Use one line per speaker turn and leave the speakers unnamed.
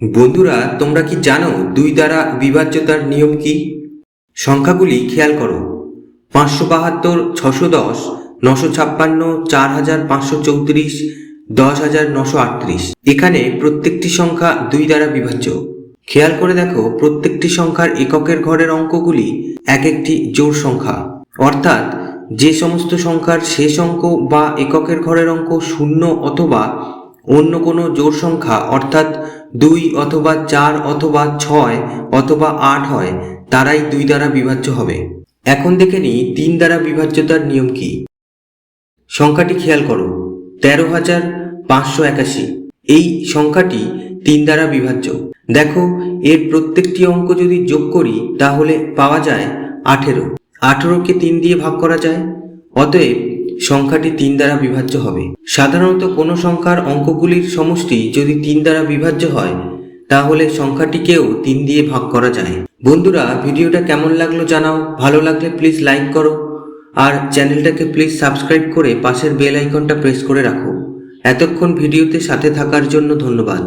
বন্ধুরা, তোমরা কি জানো দুই দ্বারা বিভাজ্যতার নিয়ম কি? সংখ্যাগুলি খেয়াল করো। পাঁচশো বাহাত্তর, ছশো দশ, নশো ছাপ্পান্ন, চার হাজার পাঁচশো চৌত্রিশ, দশ হাজার নশো আটত্রিশ। এখানে প্রত্যেকটি সংখ্যা দুই দ্বারা বিভাজ্য। খেয়াল করে দেখো, প্রত্যেকটি সংখ্যার এককের ঘরের অঙ্কগুলি এক একটি জোড় সংখ্যা। অর্থাৎ যে সমস্ত সংখ্যার শেষ অঙ্ক বা এককের ঘরের অঙ্ক শূন্য অথবা অন্য কোনো জোড় সংখ্যা অর্থাৎ দুই অথবা চার অথবা ছয় অথবা আট হয়, তারাই দুই দ্বারা বিভাজ্য হবে। এখন দেখে নিই তিন দ্বারা বিভাজ্যতার নিয়ম কি। সংখ্যাটি খেয়াল করো, তেরো হাজার পাঁচশো একাশি। এই সংখ্যাটি তিন দ্বারা বিভাজ্য। দেখো, এর প্রত্যেকটি অঙ্ক যদি যোগ করি, তাহলে পাওয়া যায় আঠেরো। আঠেরোকে তিন দিয়ে ভাগ করা যায়। অতএব সংখ্যাটি তিন দ্বারা বিভাজ্য হবে। সাধারণত কোনো সংখ্যার অঙ্কগুলির সমষ্টি যদি তিন দ্বারা বিভাজ্য হয়, তাহলে সংখ্যাটিকেও তিন দিয়ে ভাগ করা যায়। বন্ধুরা, ভিডিওটা কেমন লাগল জানাও। ভালো লাগলে প্লিজ লাইক করো আর চ্যানেলটাকে প্লিজ সাবস্ক্রাইব করে পাশের বেল আইকনটা প্রেস করে রাখো। এতক্ষণ ভিডিওতে সাথে থাকার জন্য ধন্যবাদ।